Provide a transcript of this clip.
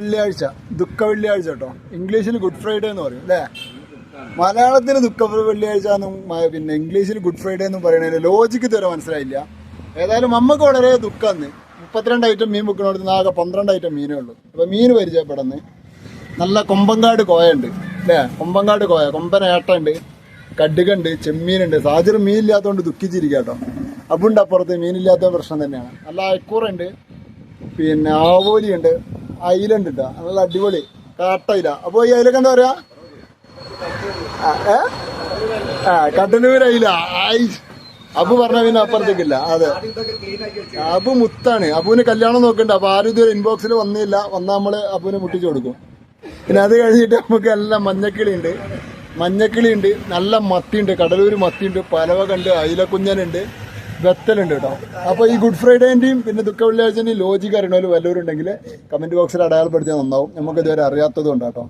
വെള്ളിയാഴ്ച. ദുഃഖ വെള്ളിയാഴ്ച കേട്ടോ. ഇംഗ്ലീഷിൽ ഗുഡ് ഫ്രൈഡേ എന്ന് പറയും അല്ലേ? മലയാളത്തിൽ ദുഃഖ വെള്ളിയാഴ്ച എന്നും പിന്നെ ഇംഗ്ലീഷിൽ ഗുഡ് ഫ്രൈഡേ എന്നും പറയുന്നതിന് ലോജിക്ക് തരെ മനസ്സിലായില്ല. ഏതായാലും നമുക്ക് വളരെ ദുഃഖന്ന്. മുപ്പത്തിരണ്ട് ഐറ്റം മീൻ വെക്കണോടത്ത് ആകെ പന്ത്രണ്ട് ഐറ്റം മീനേ ഉള്ളൂ. അപ്പോൾ മീൻ പരിചയപ്പെടുന്നു. നല്ല കൊമ്പങ്കാട് കോയുണ്ട് അല്ലേ? കൊമ്പങ്കാട് കോയ കൊമ്പൻ ഏട്ടുണ്ട് കടുകുണ്ട് ചെമ്മീനുണ്ട്. സാഹചര്യം മീനില്ലാത്തതുകൊണ്ട് ദുഃഖിച്ചിരിക്കുക കേട്ടോ. അപ്പുണ്ട് അപ്പുറത്ത് മീനില്ലാത്ത പ്രശ്നം തന്നെയാണ്. നല്ല അയക്കൂറുണ്ട് പിന്നെ ആവോലിയുണ്ട് അയിലുണ്ട് കേട്ടോ നല്ല അടിപൊളി. കാട്ടയില അപ്പോൾ ഈ അയിലൊക്കെ എന്താ പറയാ? ഏ? ആ അയില. ആയി അബു പറഞ്ഞ പിന്നെ അപ്പുറത്തേക്കില്ല അതെ. അബു മുത്താണ്. അബുവിന് കല്യാണം നോക്കണ്ട. അപ്പൊ ആരും ഇതുവരെ ഇൻബോക്സിൽ വന്നില്ല. വന്നാൽ നമ്മൾ അബുവിനെ മുട്ടിച്ചു കൊടുക്കും. പിന്നെ അത് കഴിഞ്ഞിട്ട് നമുക്ക് നല്ല മഞ്ഞക്കിളി ഉണ്ട് മഞ്ഞക്കിളി ഉണ്ട് നല്ല മത്തിയുണ്ട് കടലൂർ മത്തിയുണ്ട് പലവ കണ്ട് അയിലക്കുഞ്ഞനുണ്ട് വെത്തലുണ്ട് കേട്ടോ. അപ്പോൾ ഈ ഗുഡ് ഫ്രൈഡേന്റെയും പിന്നെ ദുഃഖ വെള്ളിയാഴ്ചന്റെയും ലോജിക്ക് അറിയണമെങ്കിൽ വല്ലവരുണ്ടെങ്കിൽ കമന്റ് ബോക്സിൽ അടയാളപ്പെടുത്തിയാൽ നന്നാവും നമുക്ക് ഇതുവരെ അറിയാത്തത് കൊണ്ടാട്ടോ